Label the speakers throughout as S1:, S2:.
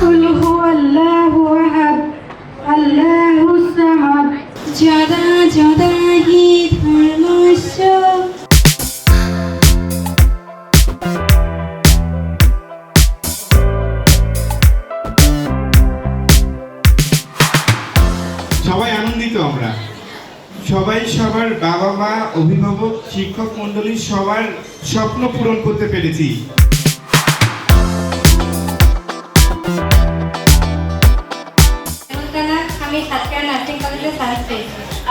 S1: قل هو الله أحد, الله الصمد.
S2: جدا جدا সবাই আনন্দিত আমরা। সবাই সবার বাবা মা অভিভাবক, শিক্ষক মণ্ডলী সবার স্বপ্ন পূরণ করতে পেরেছি।
S1: আমি সাতক্ষীরা নার্সিং কলেজে সায়েন্স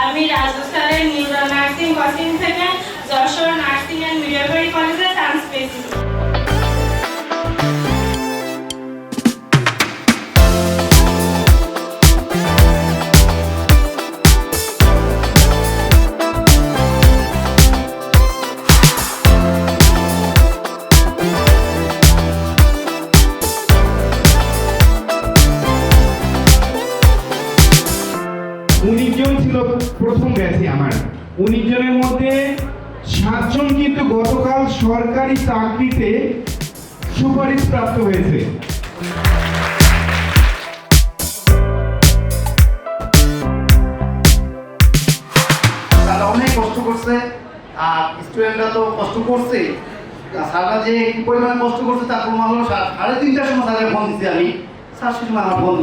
S3: আমি রাজস্থানের নিউরো নার্সিং, কোচিং থেকে যশোর নার্সিং অ্যান্ড মিডওয়াইফারি কলেজে সায়েন্স পেয়েছি।
S2: জন ছিল প্রথম ব্যাচে আমার। উনিশ জনের মধ্যে সাতজন কিন্তু গতকাল সরকারি চাকরিতে সুপারিশ প্রাপ্ত হয়েছে।
S4: তারা অনেক কষ্ট করছে, আর স্টুডেন্টরা তো কষ্ট করছে। স্যাররা যে পরিমাণে কষ্ট করছে তার প্রমাণ হলো সাড়ে তিনটার সময় স্যারের ফোন দিচ্ছি আমি। স্যার সে সময় আমার ফোন